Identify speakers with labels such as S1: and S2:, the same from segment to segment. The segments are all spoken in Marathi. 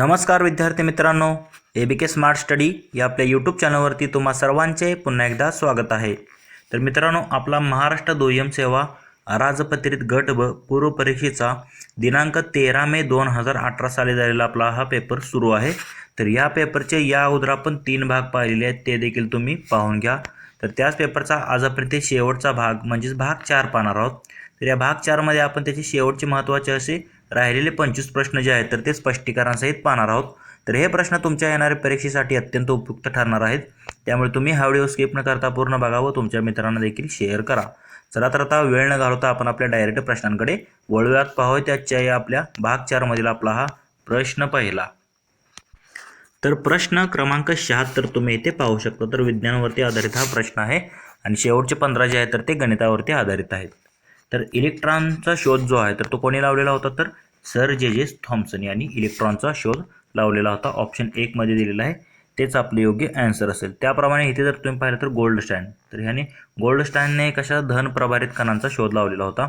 S1: नमस्कार विद्यार्थी मित्रांनो ए बी के स्मार्ट स्टडी या आपल्या यूट्यूब चॅनलवरती तुम्हा सर्वांचे पुन्हा एकदा स्वागत आहे. तर मित्रांनो आपला महाराष्ट्र दुय्यम सेवा राजपत्रित गट व पूर्व परीक्षेचा दिनांक तेरा मे दोन हजार अठरा साली झालेला आपला हा पेपर सुरू आहे. तर या पेपरचे या अगोदर आपण तीन भाग पाहिलेले आहेत ते देखील तुम्ही पाहून घ्या. तर त्याच पेपरचा आजपर्यंत शेवटचा भाग म्हणजेच भाग चार पाहणार आहोत. तर या भाग चारमध्ये आपण त्याचे शेवटचे महत्त्वाचे असे राहिलेले पंचवीस प्रश्न जे आहेत तर ते स्पष्टीकरणासहित पाहणार आहोत. तर हे प्रश्न तुमच्या येणाऱ्या परीक्षेसाठी अत्यंत उपयुक्त ठरणार आहेत. त्यामुळे तुम्ही हा व्हिडिओ स्किप न करता पूर्ण बघा व तुमच्या मित्रांना देखील शेअर करा. चला तर आता वेळ न घालवता आपण आपल्या डायरेक्ट प्रश्नांकडे वळूयात. पाहूया त्याच्या या आपल्या भाग चारमधील आपला हा प्रश्न पहिला. तर प्रश्न क्रमांक शहात्तर तुम्ही इथे पाहू शकता. तर विज्ञानावरती आधारित हा प्रश्न आहे आणि शेवटचे पंधरा जे आहेत तर ते गणितावरती आधारित आहेत. तर इलेक्ट्रॉनचा शोध जो आहे तर तो कोणी लावलेला होता? तर सर जे जे थॉम्सन यांनी इलेक्ट्रॉनचा शोध लावलेला होता. ऑप्शन एकमध्ये दिलेला आहे. तेच आपले योग्य ॲन्सर असेल. त्याप्रमाणे इथे जर तुम्ही पाहिलं तर गोल्ड स्टँड तर ह्याने गोल्ड स्टँडने कशा धन प्रभारित कणांचा शोध लावलेला होता?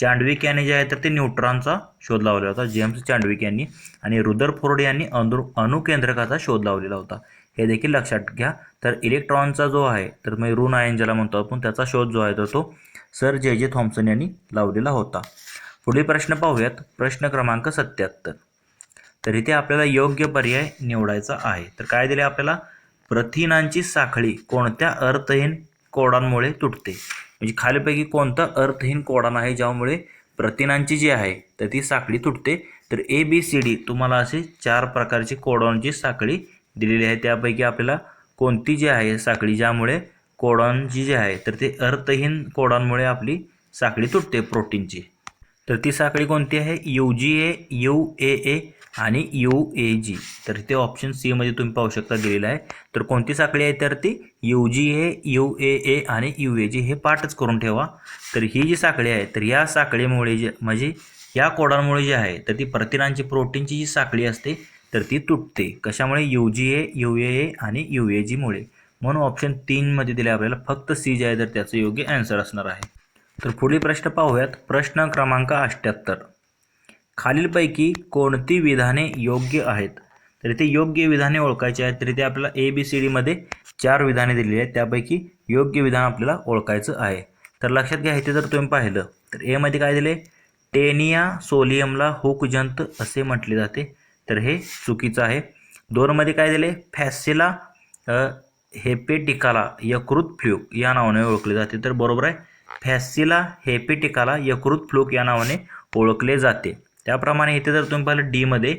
S1: चांडविक यांनी जे आहे तर ते न्यूट्रॉनचा शोध लावलेला होता. जेम्स चांडविक यांनी आणि रुदरफोर्ड यांनी अनु अणुकेंद्रकाचा शोध लावलेला होता. हे देखील लक्षात घ्या. तर इलेक्ट्रॉनचा जो आहे तर मग ऋण आयन ज्याला म्हणतो आपण त्याचा शोध जो आहे तर तो सर जे जे थॉम्सन यांनी लावलेला होता. पुढील प्रश्न पाहूयात. प्रश्न क्रमांक सत्याहत्तर. तर इथे आपल्याला योग्य पर्याय निवडायचा आहे. तर काय दिले आपल्याला? प्रथिनांची साखळी कोणत्या अर्थहीन कोडांमुळे तुटते? म्हणजे खालीपैकी कोणतं अर्थहीन कोडान आहे ज्यामुळे प्रथिनांची जी आहे तर ती साखळी तुटते? तर ए बी सी डी तुम्हाला असे चार प्रकारची कोडॉनची साखळी दिलेली आहे. त्यापैकी आपल्याला कोणती जी आहे साखळी ज्यामुळे कोडांची जी आहे तर ते अर्थहीन कोडांमुळे आपली साखळी तुटते प्रोटीनची. तर ती साखळी कोणती आहे? You G A U A ए आणि यू ए जी. तर ते ऑप्शन सीमध्ये तुम्ही पाहू शकता दिलेलं आहे. तर कोणती साखळी आहे? तर ती you G A U A ए आणि यू ए जी. हे पाठच करून ठेवा. तर ही जी साखळी आहे तर या साखळीमुळे जे म्हणजे या कोडांमुळे जे आहे तर ती प्रथिनांची प्रोटीनची जी साखळी असते तर ती तुटते. कशामुळे? You G A U A ए आणि यू ए जीमुळे म्हणून ऑप्शन तीनमध्ये दिले आपल्याला फक्त सी जे आहे तर त्याचं योग्य ॲन्सर असणार आहे. तर पुढील प्रश्न पाहूयात. प्रश्न क्रमांक अठ्ठ्याहत्तर. खालीलपैकी कोणती विधाने योग्य आहेत? तर इथे योग्य विधाने ओळखायची आहेत तर इथे आपल्याला ए बी सी डीमध्ये चार विधाने दिलेली आहेत. त्यापैकी योग्य विधान आपल्याला ओळखायचं आहे. तर लक्षात घ्या इथे जर तुम्ही पाहिलं तर एमध्ये काय दिले? टेनिया सोलियमला हुकजंत असे म्हटले जाते. तर हे चुकीचं आहे. दोनमध्ये काय दिले? फॅसिला हेपेटिकाला यकृत फ्लू या नावाने ओळखले जाते. तर बरोबर आहे? फॅसिला हेपेटिकाला यकृत फ्लूक या नावाने ओळखले जाते. त्याप्रमाणे इथे जर तुम्ही पाहिलं डीमध्ये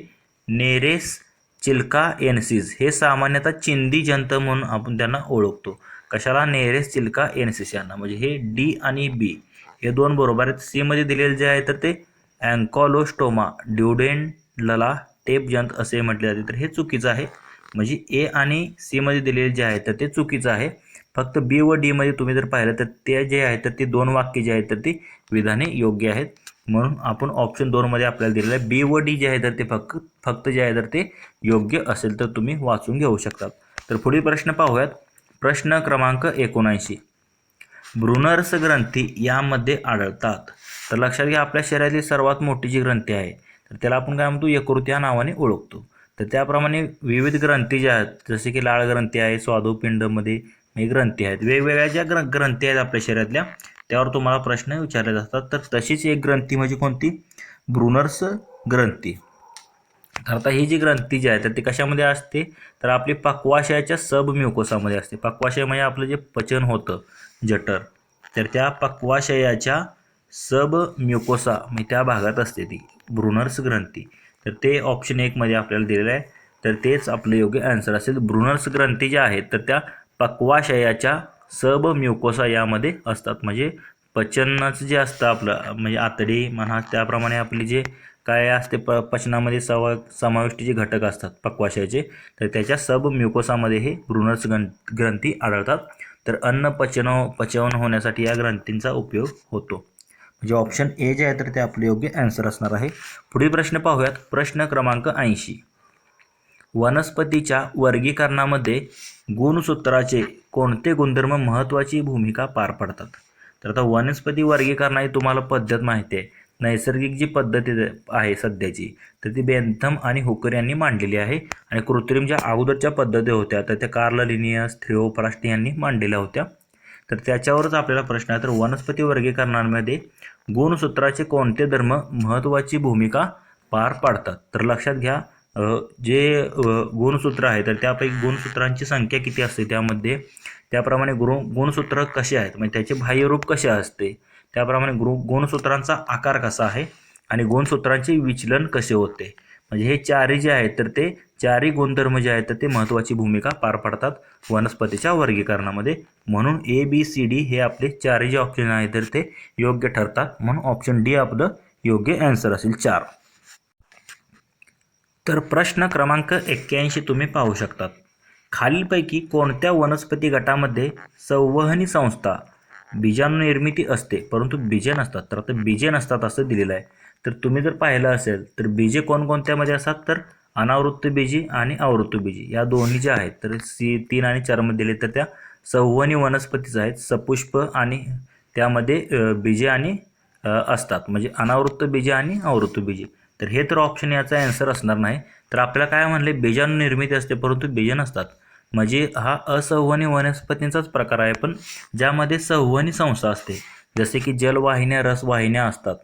S1: नेरेस चिल्का एनसिस हे सामान्यतः चिंदी जंत म्हणून आपण त्यांना ओळखतो. कशाला? नेरेस चिल्का एनसिस यांना. म्हणजे हे डी आणि बी हे दोन बरोबर आहेत. सीमध्ये दिलेले जे आहे तर ते अँकॉलोस्टोमा ड्युडेंडला टेप जंत असे म्हटले जाते. तर हे चुकीचं आहे. म्हणजे ए आणि सीमध्ये दिलेले जे आहे तर ते चुकीचं आहे. फक्त बी व डीमध्ये तुम्ही जर पाहिलं तर ते जे आहे तर ते दोन वाक्य जे आहेत तर ती विधाने योग्य आहेत. म्हणून आपण ऑप्शन दोनमध्ये आपल्याला दिलेलं आहे. बी व डी जे आहे तर ते फक्त फक्त जे आहे तर ते योग्य असेल तर तुम्ही वाचून घेऊ शकतात. तर पुढील प्रश्न पाहूयात. प्रश्न क्रमांक एकोणऐंशी. ब्रुनर्स ग्रंथी यामध्ये आढळतात. तर लक्षात घ्या आपल्या शरीरातली सर्वात मोठी जी ग्रंथी आहे तर त्याला आपण काय म्हणतो? यकृत या नावाने ओळखतो. तर त्याप्रमाणे विविध ग्रंथी ज्या आहेत जसे की लाळ ग्रंथी आहे स्वादुपिंडमध्ये ग्रंथी आहेत. वेगवेगळ्या ज्या ग्र ग्रंथी आहेत आपल्या शरीरातल्या त्यावर तुम्हाला प्रश्न विचारले जातात. तर तशीच एक ग्रंथी म्हणजे कोणती? ब्रुनर्स ग्रंथी. तर आता ही जी ग्रंथी जी आहे तर ती कशामध्ये असते? तर आपली पक्वाशयाच्या सब म्युकोसामध्ये असते. पक्वाशय म्हणजे आपलं जे पचन होतं जठर. तर त्या पक्वाशयाच्या सब म्युकोसा म्हणजे त्या भागात असते ती ब्रुनर्स ग्रंथी. तर ते ऑप्शन एकमध्ये आपल्याला दिलेलं आहे. तर तेच आपलं योग्य ॲन्सर असेल. ब्रुनर्स ग्रंथी ज्या आहेत तर त्या पक्वाशयाच्या सब म्युकोसा यामध्ये असतात. म्हणजे पचनाचं जे असतं आपलं म्हणजे आतडी म्हणा त्याप्रमाणे आपली जे काय असते प पचनामध्ये सवा समाविष्ट जे घटक असतात पक्वाशयाचे. तर त्याच्या सब म्युकोसामध्ये हे ब्रुनर्स गं ग्रंथी आढळतात. तर अन्न पचन पचन होण्यासाठी या ग्रंथींचा उपयोग होतो. म्हणजे ऑप्शन ए जे आहे तर ते आपले योग्य ॲन्सर असणार आहे. पुढील प्रश्न पाहूयात. प्रश्न क्रमांक ऐंशी. वनस्पतीच्या वर्गीकरणामध्ये गुणसूत्राचे कोणते गुणधर्म महत्त्वाची भूमिका पार पडतात? तर आता वनस्पती वर्गीकरणाची तुम्हाला पद्धत माहिती आहे. नैसर्गिक जी पद्धती आहे सध्याची तर ती बेंथम आणि हुकर यांनी मांडलेली आहे. आणि कृत्रिम ज्या अगोदरच्या पद्धती होत्या तर त्या कार्ल लिनियस यांनी मांडलेल्या होत्या. तर त्याच्यावरच आपल्याला प्रश्न आहे. तर वनस्पती वर्गीकरणांमध्ये गुणसूत्राचे कोणते धर्म महत्त्वाची भूमिका पार पाडतात? तर लक्षात घ्या जे गुणसूत्र आहे तर त्यापैकी गुणसूत्रांची संख्या किती असते? त्यामध्ये त्याप्रमाणे गुरु गुणसूत्र कसे आहेत? म्हणजे त्याचे बाह्यरूप कसे असते? त्याप्रमाणे गुरु गुणसूत्रांचा आकार कसा आहे? आणि गुणसूत्रांचे विचलन कसे होते? म्हणजे हे चारही जे आहेत तर ते चारही गुणधर्म जे आहेत तर ते महत्त्वाची भूमिका पार पाडतात वनस्पतीच्या वर्गीकरणामध्ये. म्हणून ए बी सी डी हे आपले चारही जे ऑप्शन आहेत तर ते योग्य ठरतात. म्हणून ऑप्शन डी आपलं योग्य ॲन्सर असेल चार. तर प्रश्न क्रमांक एक्क्याऐंशी तुम्ही पाहू शकतात. खालीलपैकी कोणत्या वनस्पती गटामध्ये संवहनी संस्था बीजाणुनिर्मिती असते? परंतु बीजे नसतात. तर आता बीजे नसतात असं दिलेलं आहे. तर तुम्ही जर पाहिलं असेल तर बीजे कोणकोणत्यामध्ये असतात? तर अनावृत्त बीजी आणि आवृत्त बीजी. या दोन्ही ज्या आहेत तर सी तीन आणि चारमध्ये दिले तर त्या संवहनी वनस्पतीच आहेत. सपुष्प आणि त्यामध्ये बीजे आणि असतात. म्हणजे अनावृत्त बीजे आणि आवृत्त बीजे. तर हे तर ऑप्शन याचा ॲन्सर असणार नाही. तर आपल्याला काय म्हणले? बीजाणू निर्मिती असते परंतु बीजे नसतात. म्हणजे हा असंवहनी वनस्पतींचाच प्रकार आहे. पण ज्यामध्ये संवहनी संस्था असते जसे की जलवाहिन्या रसवाहिन्या असतात.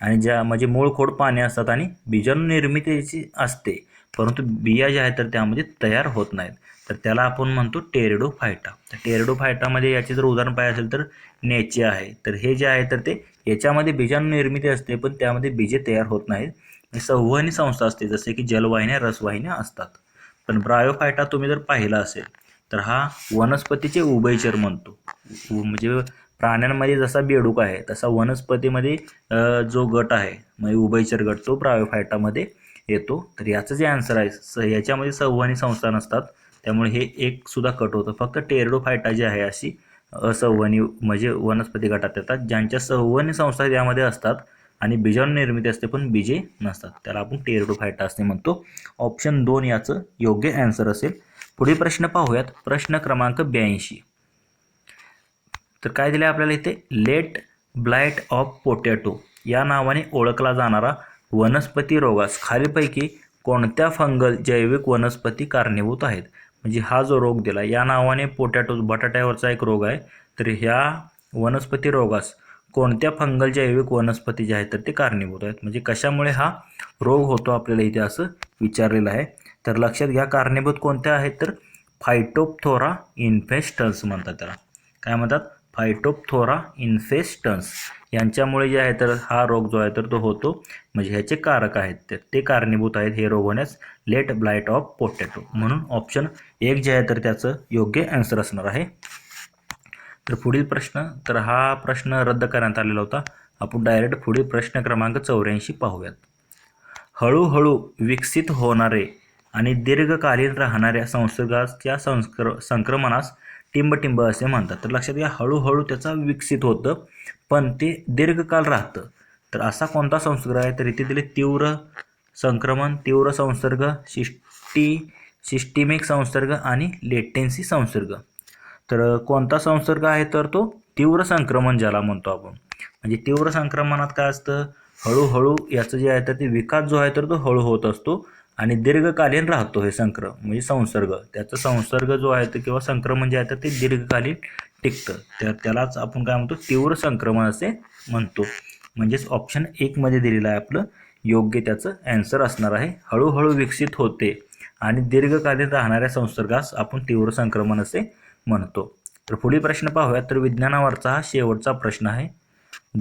S1: आणि ज्या म्हणजे मूळ खोड पाने असतात आणि बीजाणू निर्मितीची असते. परंतु बिया ज्या आहेत तर त्यामध्ये तयार होत नाहीत. तर त्याला आपण म्हणतो टेरेडो फायटा तर टेरेडो फायटामध्ये याचे जर उदाहरण पाहिजे असेल तर नेचे आहे. तर हे जे आहे तर ते याच्यामध्ये बीजाणू निर्मिती असते पण त्यामध्ये बीजे तयार होत नाहीत. संवहनी संस्था असते जसे की जलवाहिन्या रसवाहिन्या असतात. पण ब्रायोफायटा तुम्ही जर पाहिला असेल तर हा वनस्पतीचे उभयचर म्हणतो. म्हणजे प्राण्यांमध्ये जसा बेडूक आहे तसा वनस्पतीमध्ये जो गट आहे म्हणजे उभयचर गट तो प्रायोफायटामध्ये येतो. तर याचं जे आन्सर आहे. स याच्यामध्ये संवहनी संस्था नसतात. त्यामुळे हे एक सुद्धा कट होतं. फक्त टेरडोफायटा जी आहे अशी असंवहनी म्हणजे वनस्पती गटात येतात. ज्यांच्या संवहनी संस्था यामध्ये असतात आणि बीजाणू निर्मिती असते पण बीजे नसतात. त्याला आपण टेरडोफायटा असे म्हणतो. ऑप्शन दोन याचं योग्य ॲन्सर असेल. पुढील प्रश्न पाहूयात. प्रश्न क्रमांक ब्याऐंशी. तर काय दिलं आहे आपल्याला इथे? लेट ब्लाइट ऑफ पोटॅटो या नावाने ओळखला जाणारा वनस्पती रोगास खालीपैकी कोणत्या फंगल जैविक वनस्पती कारणीभूत आहेत? म्हणजे हा जो रोग दिला या नावाने पोटॅटो बटाट्यावरचा एक रोग आहे. तर ह्या वनस्पती रोगास कोणत्या फंगल जैविक वनस्पती ज्या आहेत तर ते कारणीभूत आहेत. म्हणजे कशामुळे हा रोग होतो आपल्याला इथे असं विचारलेलं आहे. तर लक्षात घ्या कारणीभूत कोणत्या आहेत? तर फायटोपथोरा इन्फेस्टन्स म्हणतात त्याला. काय म्हणतात? फायटोपथोरा इन्फेस्टन्स यांच्यामुळे जे आहे तर हा रोग जो आहे तर तो होतो. म्हणजे ह्याचे कारक आहेत तर ते कारणीभूत आहेत हे रोग होण्यास. लेट ब्लाइट ऑफ पोटॅटो म्हणून ऑप्शन एक जे आहे तर त्याचं योग्य ॲन्सर असणार आहे. तर पुढील प्रश्न. तर हा प्रश्न रद्द करण्यात आलेला होता. आपण डायरेक्ट पुढील प्रश्न क्रमांक चौऱ्याऐंशी पाहूयात. हळूहळू विकसित होणारे आणि दीर्घकालीन राहणाऱ्या संसर्गाच्या संस्क्र संक्रमणास टिंबटिंब असे म्हणतात. तर लक्षात घ्या हळूहळू त्याचा विकसित होतं पण ते दीर्घकाल राहतं. तर असा कोणता संसर्ग आहे? तर इथे दिले तीव्र संक्रमण तीव्र संसर्ग सिस्टी सिस्टिमिक संसर्ग आणि लेटेन्सी संसर्ग. तर कोणता संसर्ग आहे तर तो? तीव्र संक्रमण ज्याला म्हणतो आपण. म्हणजे तीव्र संक्रमणात काय असतं? हळूहळू याचं जे आहे तर ते विकास जो आहे तर तो हळू होत असतो. आणि दीर्घकालीन राहतो हे संक्र म्हणजे संसर्ग. त्याचा संसर्ग जो आहे तो किंवा संक्रमण जे आहे तर ते दीर्घकालीन टिकतं. तर त्यालाच आपण काय म्हणतो? तीव्र संक्रमण असे म्हणतो. म्हणजेच ऑप्शन एकमध्ये दिलेलं आहे आपलं योग्य त्याचं ॲन्सर असणार आहे. हळूहळू विकसित होते आणि दीर्घकालीन राहणाऱ्या संसर्गास आपण तीव्र संक्रमण असे म्हणतो. तर पुढील प्रश्न पाहूया. तर विज्ञानावरचा हा शेवटचा प्रश्न आहे.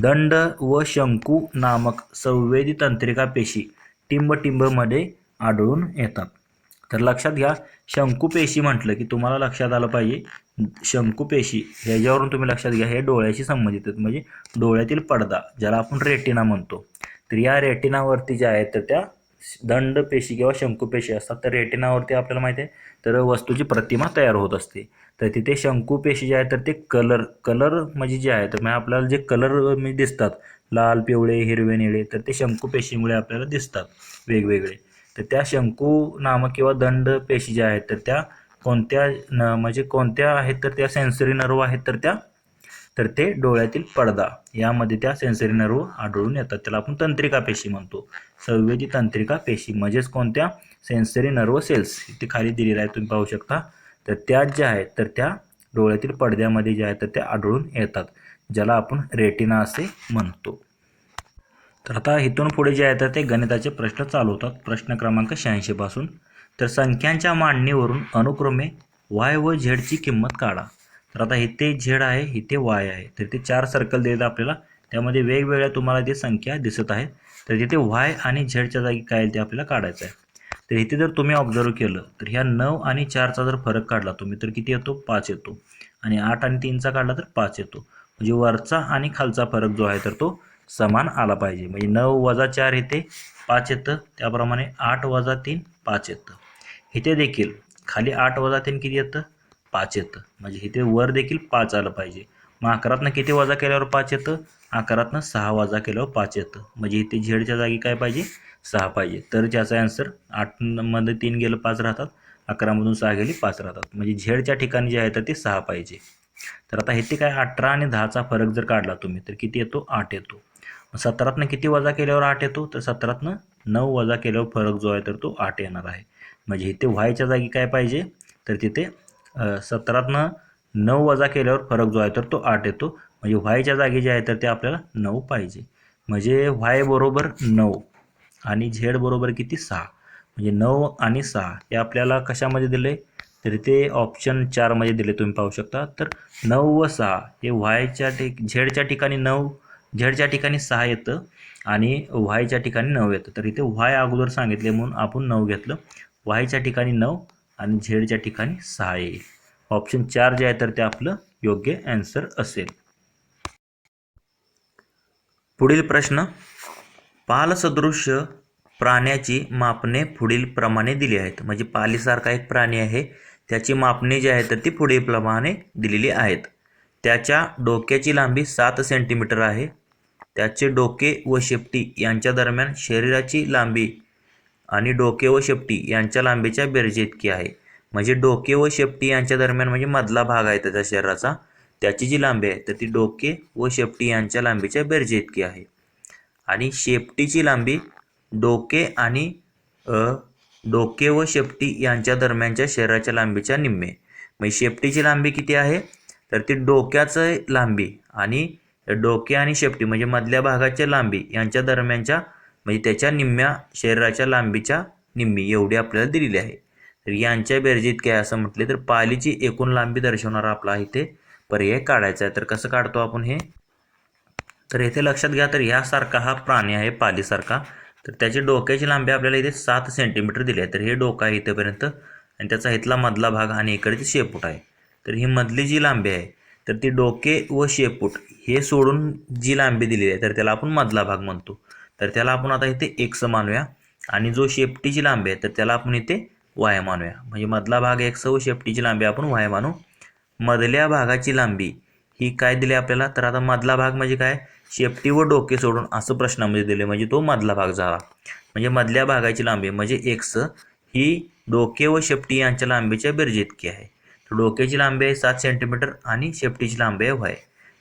S1: दंड व शंकू नामक संवेदी तंत्रिका पेशी टिंबटिंबमध्ये आढळून येतात. तर लक्षात घ्या शंकुपेशी म्हटलं की तुम्हाला लक्षात आलं पाहिजे शंकुपेशी ह्याच्यावरून तुम्ही लक्षात घ्या हे डोळ्याशी संबंधित आहेत. म्हणजे डोळ्यातील पडदा ज्याला आपण रेटिना म्हणतो. तर या रेटिनावरती ज्या आहेत तर त्या दंड पेशी किंवा शंकुपेशी असतात. तर रेटिनावरती आपल्याला माहिती आहे तर वस्तूची प्रतिमा तयार होत असते. तर तिथे शंकुपेशी जे आहे तर ते कलर कलर म्हणजे जे आहे तर म्हणजे आपल्याला जे कलर म्हणजे दिसतात लाल पिवळे हिरवे निळे तर ते शंकुपेशीमुळे आपल्याला दिसतात वेगवेगळे. तर त्या शंकू नामक किंवा दंड पेशी ज्या आहेत तर त्या कोणत्या न म्हणजे कोणत्या आहेत तर त्या सेन्सरी नर्व आहेत तर त्या तर ते डोळ्यातील पडदा. यामध्ये त्या सेन्सरी नर्व आढळून येतात. त्याला आपण तंत्रिका पेशी म्हणतो. संवेदी तंत्रिका पेशी म्हणजेच कोणत्या सेन्सरी नर्व सेल्स इथे खाली दिलेलं आहे तुम्ही पाहू शकता. तर त्या ज्या आहेत तर त्या डोळ्यातील पडद्यामध्ये ज्या आहेत तर त्या आढळून येतात ज्याला आपण रेटिना असे म्हणतो. तर आता इथून पुढे जे आहे तर ते गणिताचे प्रश्न चालू होतात. प्रश्न क्रमांक शहाऐंशीपासून तर संख्यांच्या मांडणीवरून अनुक्रमे वाय व झेडची किंमत काढा. तर आता इथे झेड आहे इथे वाय आहे. तर ते चार सर्कल देत आपल्याला. त्यामध्ये वेगवेगळ्या तुम्हाला ती संख्या दिसत आहेत. तर तिथे वाय आणि झेडच्या जागी काय ते आपल्याला काढायचं आहे तर इथे जर तुम्ही ऑब्झर्व केलं तर ह्या नऊ आणि चारचा जर फरक काढला तुम्ही तर किती येतो? पाच येतो. आणि आठ आणि तीनचा काढला तर पाच येतो. म्हणजे वरचा आणि खालचा फरक जो आहे तर तो समान आला पाहिजे. म्हणजे नऊ वजा चार येते पाच येतं. त्याप्रमाणे आठ वजा तीन पाच येतं. इथे देखील खाली आठ वजा तीन किती येतं? पाच येतं. म्हणजे इथे वर देखील पाच आलं पाहिजे. मग अकरातनं किती वजा केल्यावर पाच येतं? अकरातनं सहा वजा केल्यावर पाच येतं. म्हणजे इथे झेडच्या जागी काय पाहिजे? सहा पाहिजे. तर त्याचा ॲन्सर आठमध्ये तीन गेलं पाच राहतात. अकरामधून सहा गेली पाच राहतात. म्हणजे झेडच्या ठिकाणी जे आहे तर ते सहा पाहिजे. तर आता इथे काय अठरा आणि दहाचा फरक जर काढला तुम्ही तर किती येतो? आठ येतो. सतरातनं किती वजा केल्यावर आठ येतो? तर सतरातनं नऊ वजा केल्यावर फरक जो आहे तर तो आठ येणार आहे. म्हणजे इथे व्हायच्या जागी काय पाहिजे? तर तिथे सतरातनं नऊ वजा केल्यावर फरक जो आहे तर तो आठ येतो. म्हणजे व्हायच्या जागी जे आहे तर ते आपल्याला नऊ पाहिजे. म्हणजे व्हाय बरोबर नऊ आणि झेड बरोबर किती? सहा. म्हणजे नऊ आणि सहा हे आपल्याला कशामध्ये दिले? तर ते ऑप्शन चारमध्ये दिले तुम्ही पाहू शकता. तर नऊ व सहा हे व्हायच्या ठिक झेडच्या ठिकाणी नऊ झेडच्या ठिकाणी सहा येतं आणि व्हायच्या ठिकाणी नऊ येतं. तर इथे व्हाय अगोदर सांगितले म्हणून आपण नऊ घेतलं. व्हायच्या ठिकाणी नऊ आणि झेडच्या ठिकाणी सहा येईल. ऑप्शन चार जे आहे तर ते आपलं योग्य ॲन्सर असेल. पुढील प्रश्न पालसदृश्य प्राण्याची मापने पुढील प्रमाणे दिली आहेत. म्हणजे पालीसारखा एक प्राणी आहे त्याची मापने जी आहे तर ती पुढील प्रमाणे दिलेली आहेत. त्याच्या डोक्याची लांबी सात सेंटीमीटर आहे. त्याचे डोके व शेपटी यांच्या दरम्यान शरीराची लांबी आणि डोके व शेपटी यांच्या लांबीच्या बेरजे इतकी आहे. म्हणजे डोके व शेपटी यांच्या दरम्यान म्हणजे मधला भाग आहे त्याच्या शरीराचा. त्याची जी लांबी आहे तर ती डोके व शेपटी यांच्या लांबीच्या बेरजे इतकी आहे. आणि शेपटीची लांबी डोके आणि डोके व शेपटी यांच्या दरम्यानच्या शरीराच्या लांबीच्या निम्मे. म्हणजे शेपटीची लांबी किती आहे? तर ती डोक्याचं लांबी आणि डोके आणि शेपटी म्हणजे मधल्या भागाच्या लांबी यांच्या दरम्यानच्या म्हणजे त्याच्या निम्म्या शरीराच्या लांबीच्या निम्मी एवढी आपल्याला दिलेली आहे. तर यांच्या बेरजेत काय असं म्हटले तर पालीची एकूण लांबी दर्शवणारा आपला इथे पर्याय काढायचा आहे. तर कसं काढतो आपण हे? तर इथे लक्षात घ्या तर ह्यासारखा हा प्राणी आहे पालीसारखा. तर त्याची डोक्याची लांबी आपल्याला इथे सात सेंटीमीटर दिली आहे. तर हे डोकं आहे इथेपर्यंत आणि त्याचा इथला मधला भाग आणि इकडची शेपूट आहे. तर ही मधली जी लांबी आहे तर ती डोके व शेपूट हे सोडून जी लांबी दिलेली आहे तर त्याला आपण मधला भाग म्हणतो. तर त्याला आपण आता इथे एक्स मानूया. आणि जो शेपटीची लांबी आहे तर त्याला आपण इथे वाय मानूया. म्हणजे मधला भाग एक्स व शेपटीची लांबी आपण वाय मानू. मधल्या भागाची लांबी ही काय दिली आपल्याला? तर आता मधला भाग म्हणजे काय? शेपटी व डोके सोडून असं प्रश्नामध्ये दिले. म्हणजे तो मधला भाग झाला. म्हणजे मधल्या भागाची लांबी म्हणजे एक्स ही डोके व शेपटी यांच्या लांबीच्या बिरजेतकी आहे. तर डोक्याची लांबी आहे सात सेंटीमीटर आणि शेपटीची लांबी आहे व्हाय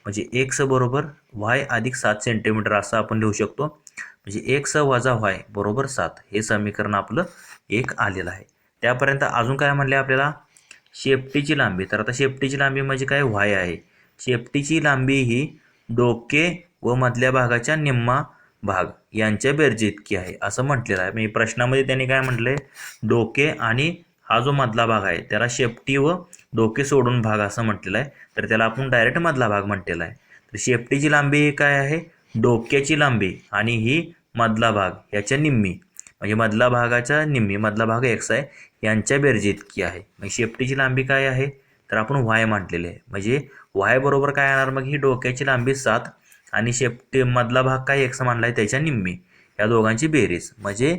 S1: म्हणजे एक्स बरोबर व्हाय अधिक सात सेंटीमीटर असं आपण लिहू शकतो. म्हणजे एक्स वजा व्हाय बरोबर सात. हे समीकरण आपलं एक आलेलं आहे. त्यापर्यंत अजून काय म्हणले आपल्याला? शेपटीची लांबी. तर आता शेपटीची लांबी म्हणजे काय? व्हाय आहे. शेपटीची लांबी ही डोके व मधल्या भागाच्या निम्मा भाग यांच्या बेरजे इतकी आहे असं म्हटलेलं आहे. म्हणजे प्रश्नामध्ये त्यांनी काय म्हटलंय डोके आणि हा जो मधला भाग आहे त्याला शेपटी व डोके सोडून भाग असं म्हटलेलं आहे. तर त्याला आपण डायरेक्ट मधला भाग म्हटलेला आहे. तर शेपटीची लांबी ही काय आहे? डोक्याची लांबी आणि ही मधला भाग याच्या निम्मी. म्हणजे मधला भागाच्या निम्मी मधला भाग एक्स आहे यांच्या बेरजे इतकी आहे. मग शेपटीची लांबी काय आहे? तर आपण व्हाय म्हटलेले आहे. म्हणजे व्हाय बरोबर काय येणार? मग ही डोक्याची लांबी सात आणि शेपटी मधला भाग काय एक्स मानला आहे? त्याच्या निम्मी. या दोघांची बेरीज. म्हणजे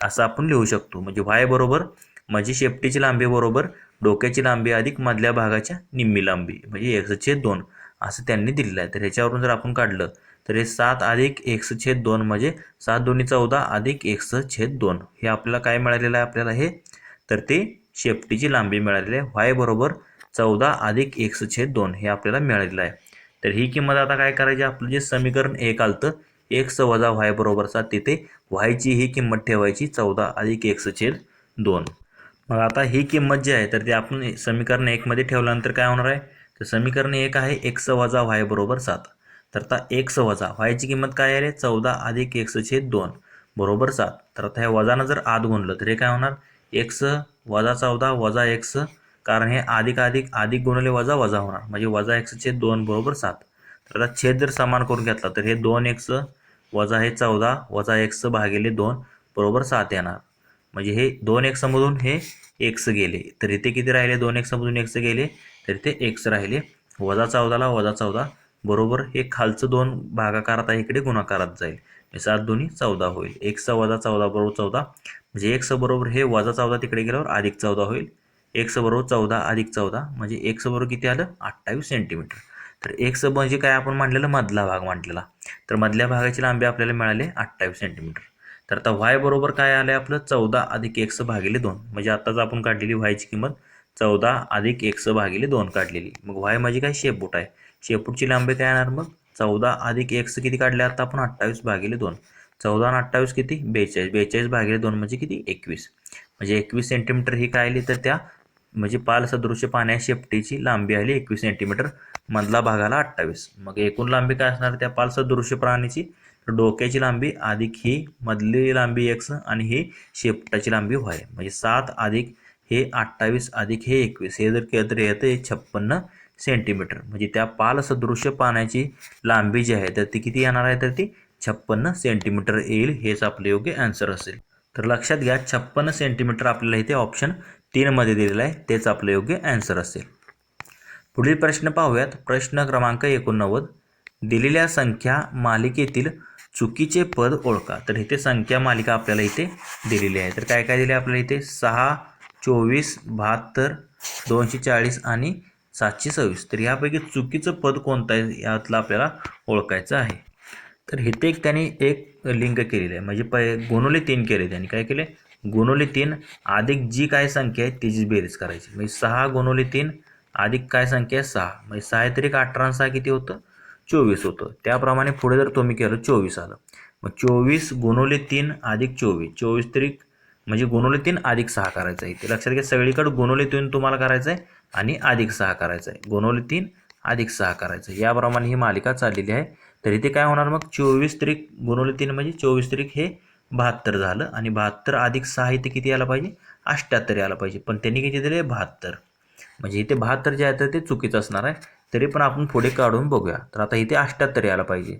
S1: असं आपण लिहू शकतो. म्हणजे व्हाय बरोबर म्हणजे शेपटीची लांबी बरोबर डोक्याची लांबी अधिक मधल्या भागाच्या निम्मी लांबी. म्हणजे एक्स छेद दोन असं त्यांनी दिलेलं आहे. तर ह्याच्यावरून जर आपण काढलं तर हे सात अधिक एक्स छेद दोन म्हणजे सात दोन्ही चौदा अधिक एक्स छेद दोन. हे आपल्याला काय मिळालेलं आहे? आपल्याला हे तर ते शेपटीची लांबी मिळालेली आहे. वाय बरोबर चौदा अधिक एक्स छेद दोन हे आपल्याला मिळालेलं आहे. तर ही किंमत आता काय करायची? आपलं जे समीकरण एक आलतं एक्स वजा व्हाय बरोबरचा सात तिथे व्हायची ही किंमत ठेवायची चौदा अधिक एक्स छेद दोन. मग आता ही किंमत जी आहे तर ती आपण समीकरण एकमध्ये ठेवल्यानंतर काय होणार आहे? तर समीकरण एक आहे एक्स वजा व्हाय बरोबर सात. तर आता एक्स वजा व्हायची किंमत काय आहे चौदा अधिक एक्स छेद दोन बरोबर सात. तर आता ह्या वजानं जर आत गुणलं तर हे काय होणार? एक्स वजा चौदा वजा एक्स कारण हे अधिक अधिक अधिक गुणले वजा वजा होणार. म्हणजे वजा एक्स छेद दोन बरोबर सात. तर आता छेद जर समान करून घेतला तर हे दोन एक्स वजा हे चौदा वजा एक्स भागिले दोन बरोबर सात येणार. म्हणजे हे दोन एक्समधून हे एक्स गेले तर इथे किती राहिले? दोन एक्समधून एक्स गेले तर इथे एक्स राहिले. वजा चौदाला वजा चौदा बरोबर? हे खालचं दोन भागाकारात आहे इकडे गुणाकारात जाईल. सात दोन्ही चौदा होईल. एक्स वजा चौदा बरोबर चौदा. म्हणजे एक्स बरोबर हे वजा चौदा तिकडे गेल्यावर अधिक चौदा होईल. एक्स बरोबर चौदा अधिक चौदा. म्हणजे एक्स बरोबर किती आलं? अठ्ठावीस सेंटीमीटर तर एक्स म्हणजे काय आपण मांडलेलं मधला भाग मांडलेला तर मधल्या भागाची लांबी आपल्याला मिळाली अठ्ठावीस सेंटीमीटर तर आता व्हाय बरोबर काय आलं आहे आपलं? चौदा अधिक एक्स भागिले दोन. म्हणजे आत्ताच आपण काढलेली व्हायची किंमत चौदा अधिक एक्स भागिले दोन काढलेली. मग व्हाय म्हणजे काय? शेपूट आहे. शेपूटची लांबी काय येणार मग? चौदा अधिक एक्स किती काढले? आता आपण अठ्ठावीस भागिले दोन. चौदा आणि अठ्ठावीस किती? बेचाळीस. बेचाळीस भागिले दोन म्हणजे किती? एकवीस. म्हणजे एकवीस सेंटीमीटर ही काय आली तर त्या म्हणजे पाल सदृश्य पाण्या शेपटीची लांबी आली एकवीस सेंटीमीटर मधला भागाला अठ्ठावीस. मग एकूण लांबी काय असणार? त्या पाल सदृश्य प्राणीची तर डोक्याची लांबी अधिक ही मधली लांबी एक्स आणि ही शेपटाची लांबी व्हाय म्हणजे सात अधिक हे अठ्ठावीस अधिक हे एकवीस. हे जर केलं तर येतं हे छप्पन्न सेंटीमीटर म्हणजे त्या पालसदृश्य पाण्याची लांबी जी आहे तर ती किती येणार आहे? तर ती छप्पन्न सेंटीमीटर येईल हेच आपले योग्य आन्सर असेल. तर लक्षात घ्या छप्पन्न सेंटीमीटर आपल्याला इथे ऑप्शन तीनमध्ये दिलेलं आहे तेच आपलं योग्य आन्सर असेल. पुढील प्रश्न पाहूयात. प्रश्न क्रमांक एकोणनव्वद. दिलेल्या संख्या मालिकेतील चुकीचे पद ओळखा. तर इथे संख्या मालिका आपल्याला इथे दिलेली आहे. तर काय काय दिले आपल्याला इथे? सहा चोवीस बहात्तर दोनशे चाळीस आणि सातशे सव्वीस. तर यापैकी चुकीचं पद कोणतं आहे? यातलं आपल्याला ओळखायचं आहे. तर इथे एक त्यांनी एक लिंक केलेलं आहे. म्हणजे प गुणवले तीन केले त्यांनी. काय केले? गुणवले तीन अधिक जी काय संख्या आहे त्याची बेरीज करायची. म्हणजे सहा गुणवले तीन अधिक काय संख्या आहे? सहा. म्हणजे सहा तरी एक अठरा सहा किती होतं? चोवीस होतं. त्याप्रमाणे पुढे जर तुम्ही केलं चोवीस आलं. मग चोवीस गुणवले तीन अधिक चोवीस. चोवीस तरी म्हणजे गुणवले तीन अधिक सहा करायचं आहे. ते लक्षात घ्या सगळीकडे गुणवले तीन तुम्हाला करायचं आहे आणि अधिक सहा करायचं आहे. गुणवले तीन अधिक सहा करायचं आहे. याप्रमाणे ही मालिका चाललेली आहे. तर इथे काय होणार मग? चोवीस त्रिक गुणवले तीन म्हणजे चोवीस त्रिक हे बहात्तर झालं आणि बहात्तर अधिक सहा इथे किती यायला पाहिजे? अष्ट्याहत्तर यायला पाहिजे. पण त्यांनी किती दिले? बहात्तर. म्हणजे इथे बहात्तर जे आहे तर ते चुकीचं असणार आहे. तरी पण आपण पुढे काढून बघूया. तर आता इथे अष्ट्याहत्तर यायला पाहिजे.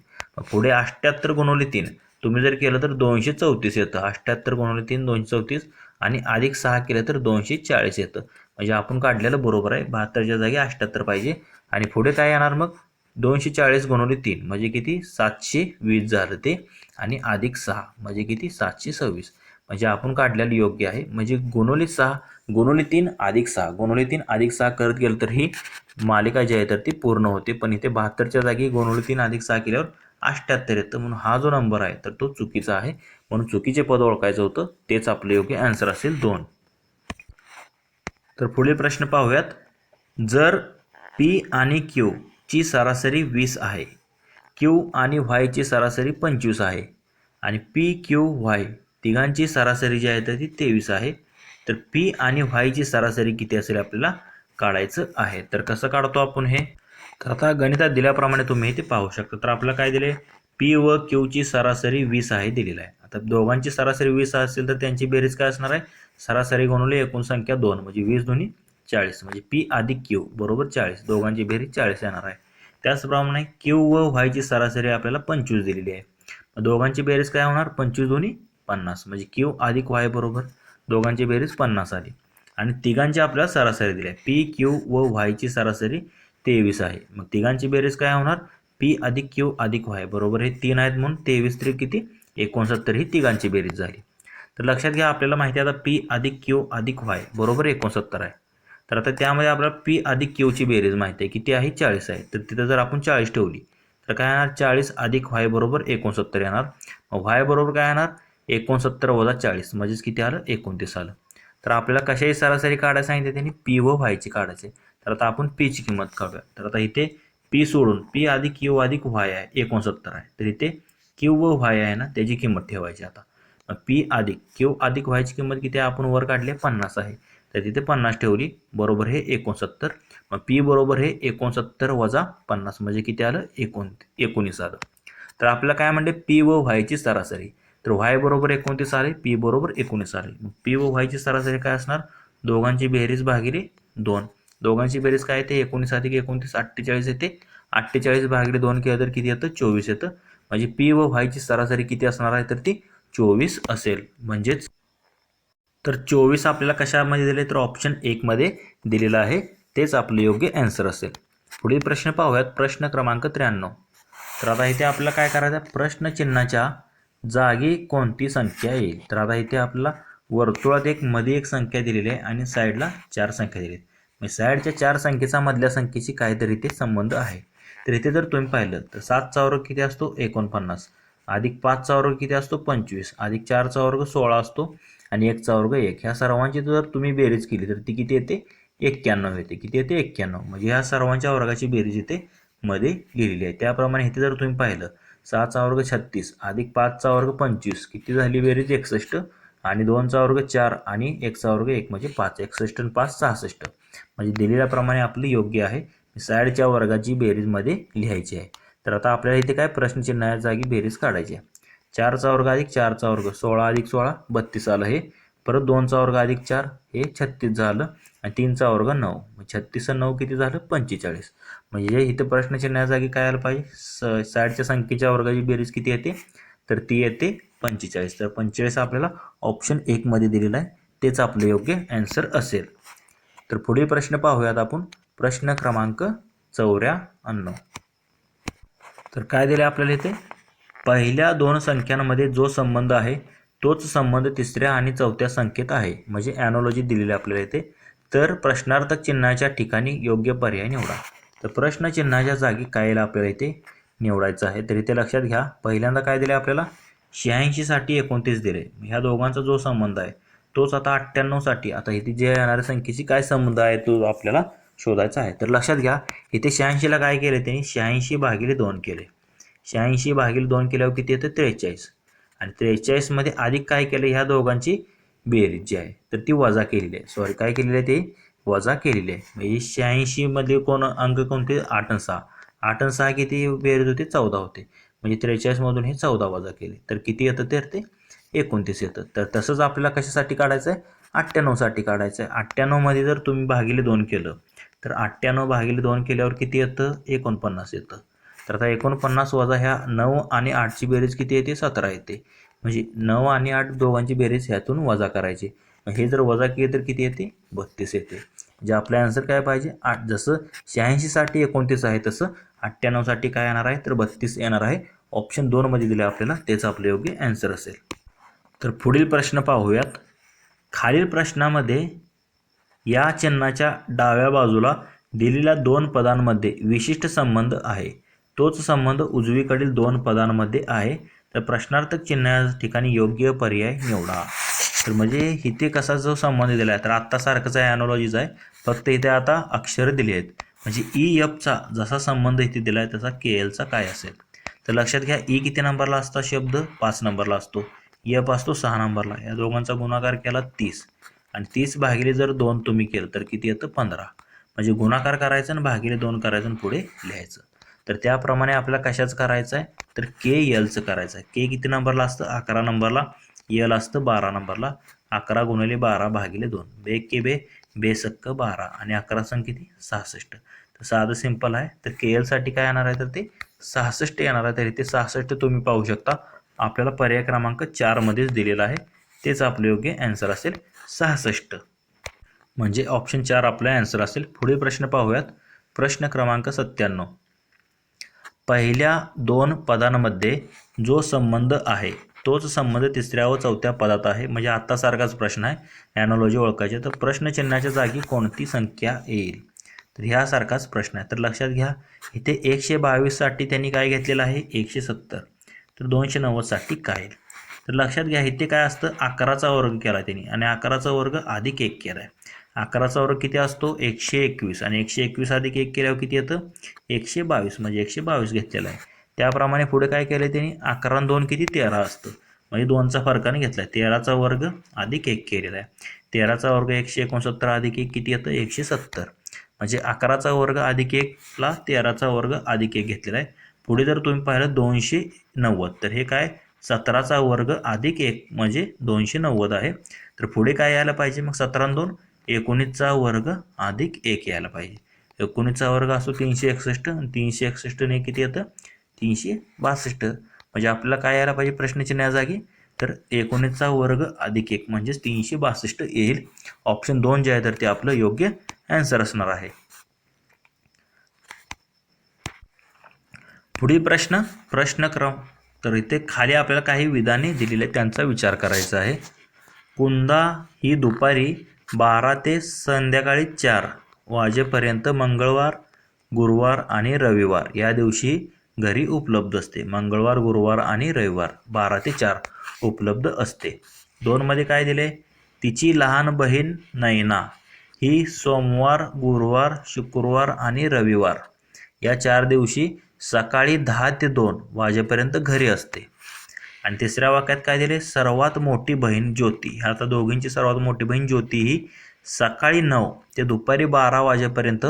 S1: पुढे अष्ट्याहत्तर गुणवले तीन. तुम्ही जर केलं तर दोनशे चौतीस येतं. अष्ट्याहत्तर गुणवले तीन दोनशे चौतीस. आणि अधिक सहा केलं तर दोनशे चाळीस येतं. म्हणजे आपण काढलेलं बरोबर आहे. बहात्तरच्या जागी अष्ट्याहत्तर पाहिजे. आणि पुढे काय येणार मग? दोनशे चाळीस गुणवले तीन. म्हणजे किती? सातशे वीस झालं ते. आणि अधिक सहा. म्हणजे किती? सातशे सव्वीस. म्हणजे आपण काढलेलं योग्य आहे. म्हणजे गुणोली सहा गुणोली तीन अधिक सहा. गुणोली तीन अधिक सहा करत गेलं तर ही मालिका जी आहे तर ती पूर्ण होते. पण इथे बहात्तरच्या जागी गुणोली तीन अधिक सहा केल्यावर अठ्ठ्याहत्तर येतं. म्हणून हा जो नंबर आहे तर तो चुकीचा आहे. म्हणून चुकीचे पद ओळखायचं होतं. तेच आपलं योग्य आन्सर असेल दोन. तर पुढील प्रश्न पाहूयात. जर पी आणि क्यू ची सरासरी वीस आहे क्यू आणि व्हायची सरासरी पंचवीस आहे आणि पी क्यू व्हाय तिघांची सरासरी जी आहे तर ती तेवीस आहे. तर पी आणि व्हायची सरासरी किती असेल आपल्याला काढायचं आहे. तर कसं काढतो आपण हे? तर आता गणितात दिल्याप्रमाणे तुम्ही ते पाहू शकता. तर आपल्याला काय दिले? पी व क्यूची सरासरी वीस आहे दिलेलं आहे. आता दोघांची सरासरी वीस असेल तर त्यांची बेरीज काय असणार आहे? सरासरी गुणवली एकूण संख्या दोन म्हणजे वीस दोन्ही चाळीस म्हणजे पी अधिक क्यू बरोबर चाळीस. दोघांची बेरीज चाळीस येणार आहे. त्याचप्रमाणे क्यू व व्हायची सरासरी आपल्याला पंचवीस दिलेली आहे. दोघांची बेरीज काय होणार? पंचवीस दोन्ही पन्नास. म्हणजे क्यू अधिक व्हाय बरोबर दोघांची बेरीज पन्नास आली. आणि तिघांची आपल्याला सरासरी दिली आहे. पी क्यू व व्हायची सरासरी तेवीस आहे. मग तिघांची बेरीज काय होणार? पी अधिक क्यू अधिक व्हाय बरोबर हे तीन आहेत म्हणून तेवीस त्री किती? एकोणसत्तर. ही तिघांची बेरीज झाली. तर लक्षात घ्या आपल्याला माहिती आहे आता पी अधिक क्यू अधिक व्हाय बरोबर एकोणसत्तर आहे. तर आता त्यामध्ये आपल्याला पी अधिक क्यूची बेरीज माहिती आहे. किती आहे? चाळीस आहे. तर तिथं जर आपण चाळीस ठेवली तर काय येणार? चाळीस अधिक व्हाय बरोबर एकोणसत्तर येणार. मग व्हाय बरोबर काय येणार? एकोणसत्तर वजा चाळीस म्हणजेच किती आलं? एकोणतीस आलं. तर आपल्याला कशाही सरासरी काढायला सांगितले त्यांनी? पी व व्हायची काढायचे. तर आता आपण पीची किंमत काढूया. तर आता इथे पी सोडून पी अधिक क्यू अधिक व्हाय आहे एकोणसत्तर आहे. तर इथे क्यू व व्हाय आहे ना त्याची किंमत ठेवायची आता. मग पी अधिक क्यू अधिक व्हायची किंमत किती आहे? आपण वर काढले पन्नास आहे. तर तिथे पन्नास ठेवली बरोबर हे एकोणसत्तर. मग पी बरोबर हे एकोणसत्तर वजा पन्नास म्हणजे किती आलं? एकोण एकोणीस आलं. तर आपल्याला काय म्हणते पी व व्हायची सरासरी. तर व्हाय बरोबर एकोणतीस आले पी बरोबर एकोणीस आले. मग पी व व्हायची सरासरी काय असणार? दोघांची बेरीज भागिले दोन. दोघांची बेरीज काय येते? एकोणीस अधिक एकोणतीस अठ्ठेचाळीस येते. अठ्ठेचाळीस भागिले दोन केलं तर किती येतं? चोवीस येतं. म्हणजे पी व व्हायची सरासरी किती असणार आहे? तर ती चोवीस असेल. म्हणजेच तर चोवीस आपल्याला कशामध्ये दिले? तर ऑप्शन एकमध्ये दिलेलं आहे. तेच आपलं योग्य ॲन्सर असेल. पुढील प्रश्न पाहूयात. प्रश्न क्रमांक त्र्याण्णव. तर आता इथे आपल्याला काय करायचं आहे? प्रश्नचिन्हाच्या जागी कोणती संख्या येईल? तर आता इथे आपल्याला वर्तुळात एक मध्ये एक संख्या दिलेली आहे आणि साईडला चार संख्या दिलेली आहेत. म्हणजे साईडच्या चार संख्येचा मधल्या संख्येची काहीतरी इथे संबंध आहे. तर इथे जर तुम्ही पाहिलं तर सात वर्ग किती असतो? एकोणपन्नास. अधिक पाच वर्ग किती असतो? पंचवीस. अधिक चार वर्ग सोळा असतो आणि एक वर्ग एक. ह्या सर्वांची जर तुम्ही बेरीज केली तर ती किती येते? एक्क्याण्णव येते. किती येते? एक्क्याण्णव. म्हणजे ह्या सर्वांच्या वर्गाची बेरीज इथे मध्ये लिहिलेली आहे. त्याप्रमाणे इथे जर तुम्ही पाहिलं सहाचा वर्ग छत्तीस अधिक पाचचा वर्ग पंचवीस किती झाली बेरीज? एकसष्ट. आणि दोनचा वर्ग चार आणि एकचा वर्ग एक म्हणजे पाच. एकसष्ट आणि पाच सहासष्ट. म्हणजे दिलेल्याप्रमाणे आपलं योग्य आहे. साईडच्या वर्गाची बेरीजमध्ये लिहायची आहे. तर आता आपल्याला इथे काय प्रश्नचिन्हाच्या जागी बेरीज काढायची आहे. चारचा वर्ग अधिक चारचा वर्ग सोळा अधिक सोळा बत्तीस आलं हे. परत दोनचा वर्ग अधिक चार हे छत्तीस झालं आणि तीनचा वर्ग नऊ. मग छत्तीस नऊ किती झालं? पंचेचाळीस. म्हणजे इथं प्रश्नचिन्हाच्या जागी काय आलं पाहिजे? स साईडच्या संख्येच्या वर्गाची बेरीज किती येते? तर ती येते पंचेचाळीस. तर पंचेचाळीस आपल्याला ऑप्शन एकमध्ये दिलेलं आहे. तेच आपलं योग्य ॲन्सर असेल. तर पुढील प्रश्न पाहूयात आपण. प्रश्न क्रमांक चौऱ्याण्णव. तर काय दिलं आपल्याला इथे? पहिल्या दोन संख्यांमध्ये जो संबंध आहे तोच संबंध तिसऱ्या आणि चौथ्या संख्येत आहे. म्हणजे ॲनॉलॉजी दिलेली आपल्याला येते. तर प्रश्नार्थक चिन्हाच्या ठिकाणी योग्य पर्याय निवडा. तर प्रश्न चिन्हाच्या जागी कायला आपल्याला इथे निवडायचं आहे. तर इथे लक्षात घ्या. पहिल्यांदा काय दिले आपल्याला? शहाऐंशीसाठी एकोणतीस दिले ह्या दोघांचा जो संबंध आहे तोच आता अठ्ठ्याण्णवसाठी आता इथे जे येणाऱ्या संख्येची काय संबंध आहे तो आपल्याला शोधायचा आहे. तर लक्षात घ्या. इथे शहाऐंशीला काय केले त्यांनी? शहाऐंशी भागिले दोन केले. शहाऐंशी भागिले दोन केल्यावर किती येतं? त्रेचाळीस. आणि त्रेचाळीसमध्ये अधिक काय केलं? ह्या दोघांची बेरीज जी आहे तर ती वजा केलेली आहे. सॉरी काय केलेली आहे ती? वजा केलेली आहे. म्हणजे शहाऐंशीमध्ये कोण अंक कोणते आठ आणि सहा. आठ आणि सहा किती बेरीज होते? चौदा होते. म्हणजे त्रेचाळीसमधून हे चौदा वजा केले. तर किती येतं तर ते एकोणतीस येतं. तर तसंच आपल्याला कशासाठी काढायचं आहे? अठ्ठ्याण्णवसाठी काढायचं आहे. अठ्ठ्याण्णवमध्ये जर तुम्ही भागिले दोन केलं तर अठ्ठ्याण्णव भागिले दोन केल्यावर किती येतं? एकोणपन्नास येतं. तर आता एकोणपन्नास वजा ह्या नऊ आणि आठची बेरीज किती येते? सतरा येते. म्हणजे नऊ आणि आठ दोघांची बेरीज ह्यातून वजा करायची. मग हे जर वजा केले तर किती येते? बत्तीस येते. म्हणजे आपलं आन्सर काय पाहिजे? आठ. जसं शहाऐंशीसाठी एकोणतीस आहे तसं अठ्ठ्याण्णवसाठी काय येणार आहे? तर बत्तीस येणार आहे. ऑप्शन दोनमध्ये दिले आपल्याला तेच आपलं योग्य ॲन्सर असेल. तर पुढील प्रश्न पाहूयात. खालील प्रश्नामध्ये या चिन्हाच्या डाव्या बाजूला दिलेल्या दोन पदांमध्ये विशिष्ट संबंध आहे. तोच संबंध उजवीकडील दोन पदांमध्ये आहे. तर प्रश्नार्थक चिन्हा ठिकाणी योग्य पर्याय निवडा. तर म्हणजे इथे कसा जो संबंध दिला आहे तर आत्तासारखंच आहे ॲनॉलॉजीचा आहे. फक्त इथे आता अक्षरं दिली आहेत. म्हणजे e, ई एफचा जसा संबंध इथे दिला आहे तसा के एलचा काय असेल? तर लक्षात घ्या ई किती नंबरला असता? शब्द पाच नंबरला असतो. एफ असतो सहा नंबरला. या दोघांचा गुणाकार केला तीस. आणि तीस भागिले जर दोन तुम्ही केलं तर किती येतं? पंधरा. म्हणजे गुणाकार करायचं आणि भागिले दोन करायचं आणि पुढे लिहायचं. तर त्याप्रमाणे आपल्याला कशाचं करायचं आहे? तर के एलचं करायचं आहे. के किती नंबरला असतं? अकरा नंबरला. यल असतं बारा नंबरला. अकरा गुणिले बारा भागिले दोन. बे के बे बेसक्क बारा. आणि अकरा संग किती? सहासष्ट. तर साधं सिंपल आहे. तर के एलसाठी काय येणार आहे? तर ते सहासष्ट येणार आहे. तर इथे सहासष्ट तुम्ही पाहू शकता. आपल्याला पर्याय क्रमांक चारमध्येच दिलेला आहे. तेच आपलं योग्य ॲन्सर असेल सहासष्ट. म्हणजे ऑप्शन चार आपला ॲन्सर असेल. पुढील प्रश्न पाहूयात. प्रश्न क्रमांक सत्त्याण्णव. पहिल्या दोन पदांमध्ये जो संबंध आहे तोच संबंध तिसऱ्या व चौथ्या पदात आहे. म्हणजे आत्तासारखाच प्रश्न आहे. ॲनॉलॉजी ओळखायची. तर प्रश्नचिन्हाच्या जागी कोणती संख्या येईल? तर ह्यासारखाच प्रश्न आहे. तर लक्षात घ्या इथे एकशे बावीससाठी त्यांनी काय घेतलेलं आहे? एकशे सत्तर. तर दोनशे नव्वदसाठी काय? तर लक्षात घ्या इथे काय असतं? अकराचा वर्ग केला त्यांनी. आणि अकराचा वर्ग अधिक एक केला आहे अकराचा वर्ग किती असतो? एकशे एकवीस. आणि एकशे एकवीस अधिक एक केल्यावर किती येतं? एकशे बावीस. म्हणजे एकशे बावीस घेतलेला आहे. त्याप्रमाणे पुढे काय केलं त्यांनी? अकरा दोन किती? तेरा असतं. म्हणजे दोनचा फरकाने घेतला आहे तेराचा वर्ग अधिक एक केलेला आहे. तेराचा वर्ग एकशे एकोणसत्तर अधिक एक किती येतं? एकशे सत्तर. म्हणजे अकराचा वर्ग अधिक एकला तेराचा वर्ग अधिक एक घेतलेला आहे. पुढे जर तुम्ही पाहिलं दोनशे नव्वद. तर हे काय? सतराचा वर्ग अधिक एक. म्हणजे दोनशे नव्वद आहे. तर पुढे काय यायला पाहिजे? मग सतरा दोन? एकोणीसचा वर्ग अधिक एक यायला पाहिजे. एकोणीसचा वर्ग असतो तीनशे एकसष्ट आणि तीनशे एकसष्टने किती येतं? तीनशे बासष्ट. म्हणजे आपल्याला काय यायला पाहिजे? प्रश्नाच्या जागी. तर एकोणीसचा वर्ग अधिक एक म्हणजेच तीनशे बासष्ट येईल. ऑप्शन दोन जे आहे तर ते आपलं योग्य ॲन्सर असणार आहे. पुढील प्रश्न प्रश्नक्रम तर इथे खाली आपल्याला काही विधाने दिलेली आहेत त्यांचा विचार करायचा आहे. कुंदा ही दुपारी बारा ते संध्याकाळी चार वाजेपर्यंत मंगळवार गुरुवार आणि रविवार या दिवशी घरी उपलब्ध असते. मंगळवार गुरुवार आणि रविवार बारा ते चार उपलब्ध असते. दोनमध्ये काय दिले? तिची लहान बहीण नैना ही सोमवार गुरुवार शुक्रवार आणि रविवार या चार दिवशी सकाळी दहा ते दोन वाजेपर्यंत घरी असते. आणि तिसऱ्या वाक्यात काय दिले? सर्वात मोठी बहीण ज्योती. ह्या आता दोघींची सर्वात मोठी बहीण ज्योती ही सकाळी नऊ ते दुपारी बारा वाजेपर्यंत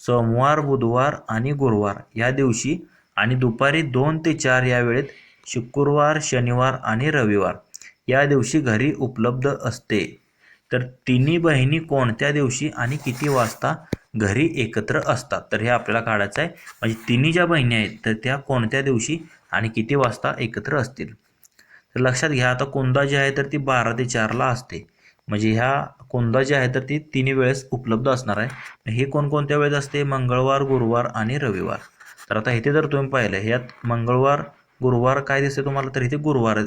S1: सोमवार बुधवार आणि गुरुवार या दिवशी आणि दुपारी दोन ते चार या वेळेत शुक्रवार शनिवार आणि रविवार या दिवशी घरी उपलब्ध असते. तर तिन्ही बहिणी कोणत्या दिवशी आणि किती वाजता घरी एकत्र असतात? तर हे आपल्याला काढायचं आहे म्हणजे तिन्ही ज्या बहिणी आहेत तर त्या कोणत्या दिवशी आणि किती वाजता एकत्र असतील? तर लक्षात घ्या आता कोंदा जी आहे तर ती बारा ते चारला असते. म्हणजे ह्या कोंदा जी आहे तर ती तिन्ही वेळेस उपलब्ध असणार आहे. हे कोणकोणत्या वेळेस असते? मंगळवार गुरुवार आणि रविवार. तर आता इथे जर तुम्ही पाहिलं ह्यात मंगळवार गुरुवार काय दिसते तुम्हाला? तर इथे गुरुवार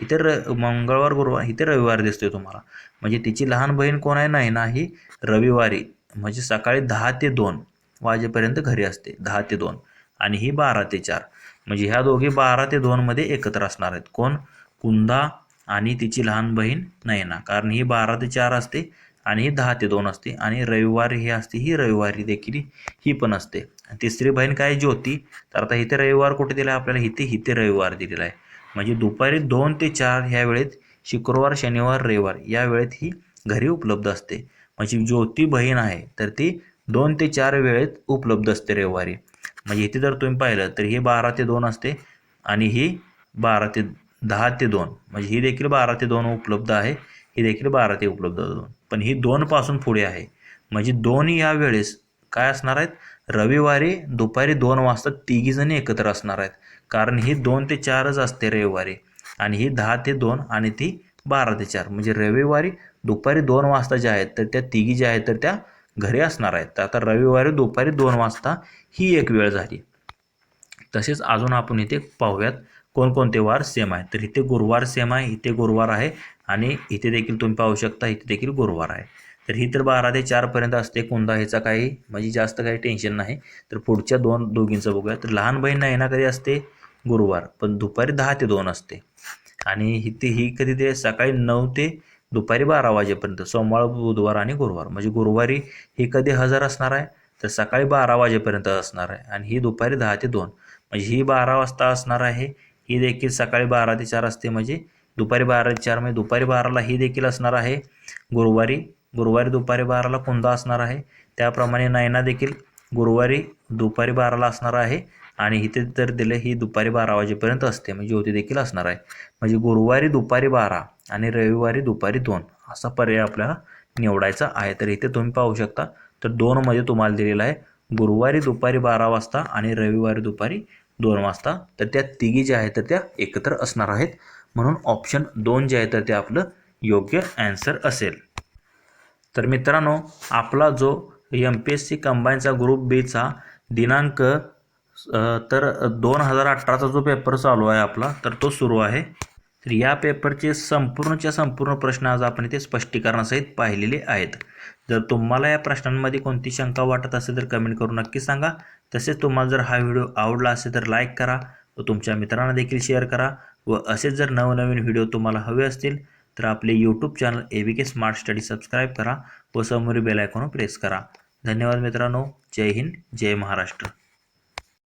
S1: इथे र मंगळवार गुरुवार इथे रविवार दिसतोय तुम्हाला. म्हणजे तिची लहान बहीण कोण आहे? नाही ना ही रविवारी. म्हणजे सकाळी दहा ते दोन वाजेपर्यंत घरी असते दहा ते दोन. आणि ही बारा ते चार. म्हणजे ह्या दोघी बारा ते दोनमध्ये एकत्र असणार आहेत. कोण? कुंदा आणि तिची लहान बहीण नयना. कारण ही बारा ते चार असते आणि ही दहा ते दोन असते आणि रविवारी ही असते ही रविवारी देखील ही पण असते. तिसरी बहीण काय ज्योती? तर आता इथे रविवार कुठे दिला आहे आपल्याला? इथे इथे रविवार दिलेला आहे म्हणजे दुपारी दोन ते चार ह्या वेळेत शुक्रवार शनिवार रविवार या वेळेत ही घरी उपलब्ध असते. म्हणजे ज्योती बहीण आहे तर ती दोन ते चार वेळेत उपलब्ध असते रविवारी. म्हणजे इथे जर तुम्ही पाहिलं तर ही बारा ते दोन असते आणि ही बारा ते दहा ते दोन. म्हणजे ही देखील बारा ते दोन उपलब्ध आहे. ही देखील बारा ते उपलब्ध दोन पण ही दोनपासून पुढे आहे. म्हणजे दोन या वेळेस काय असणार आहेत? रविवारी दुपारी दोन वाजता तिघीजणी एकत्र असणार आहेत. कारण ही दोन ते चारच असते रविवारी. आणि ही दहा ते दोन आणि ती बारा ते चार. म्हणजे रविवारी दुपारी दोन वाजता ज्या आहेत तर त्या तिघी ज्या आहेत तर त्या घरी असणार आहेत. तर आता रविवारी दुपारी दोन वाजता ही एक वेळ झाली. तसेच अजून आपण इथे पाहूयात. कोणकोणते वार सेम आहेत? तर इथे गुरुवार सेम आहे इथे गुरुवार आहे आणि इथे देखील तुम्ही पाहू शकता इथे देखील गुरुवार आहे. तर ही तर बारा ते चारपर्यंत असते कोणता ह्याचा काही म्हणजे जास्त काही टेन्शन नाही. तर पुढच्या दोन दोघींचं बघूया. तर लहान बहीण नाही ना कधी असते? गुरुवार पण दुपारी दहा ते दोन असते. आणि इथे ही कधी ते सकाळी नऊ ते दुपारी बारा वाजेपर्यंत सोमवार बुधवार आणि गुरुवार. म्हणजे गुरुवारी ही कधी हजर असणार आहे? तर सकाळी बारा वाजेपर्यंत असणार आहे. आणि ही दुपारी दहा ते दोन. म्हणजे ही बारा वाजता असणार आहे ही देखील सकाळी बारा ते चार असते. म्हणजे दुपारी बारा ते चार म्हणजे दुपारी बाराला ही देखील असणार आहे. गुरुवारी गुरुवारी दुपारी बाराला कुंदा असणार आहे. त्याप्रमाणे नयना देखील गुरुवारी दुपारी बाराला असणार आहे. आणि इथे तर दिले ही दुपारी बारा वाजेपर्यंत असते. म्हणजे ज्योती देखील असणार आहे. म्हणजे गुरुवारी दुपारी बारा आणि रविवारी दुपारी दोन असा पर्याय आपल्याला निवडायचा आहे. तर इथे तुम्ही पाहू शकता. तर दोनमध्ये तुम्हाला दिलेला आहे. गुरुवारी दुपारी बारा वाजता आणि रविवारी दुपारी दोन वाजता तर त्या तिघी ज्या आहेत तर त्या एकत्र असणार आहेत. म्हणून ऑप्शन दोन जे आहे तर ते आपलं योग्य ॲन्सर असेल. तर मित्रांनो आपला जो एम पी एस सी कंबाईनचा ग्रुप बीचा दिनांक तर दोन हजार अठराचा जो पेपर चालू आहे आपला तर तो सुरू आहे. तर या पेपरचे संपूर्णच्या संपूर्ण प्रश्न आज आपण इथे स्पष्टीकरणासहित पाहिलेले आहेत. जर तुम्हाला या प्रश्नांमध्ये कोणती शंका वाटत असेल तर कमेंट करून नक्की सांगा. तसेच तुम्हाला जर हा व्हिडिओ आवडला असेल तर लाईक करा व तुमच्या मित्रांना देखील शेअर करा व असेच जर नवनवीन व्हिडिओ तुम्हाला हवे असतील तर आपले YouTube channel A B K smart study subscribe करा व समोरील बेल आयकॉन प्रेस करा. धन्यवाद मित्रांनो. जय हिंद. जय महाराष्ट्र.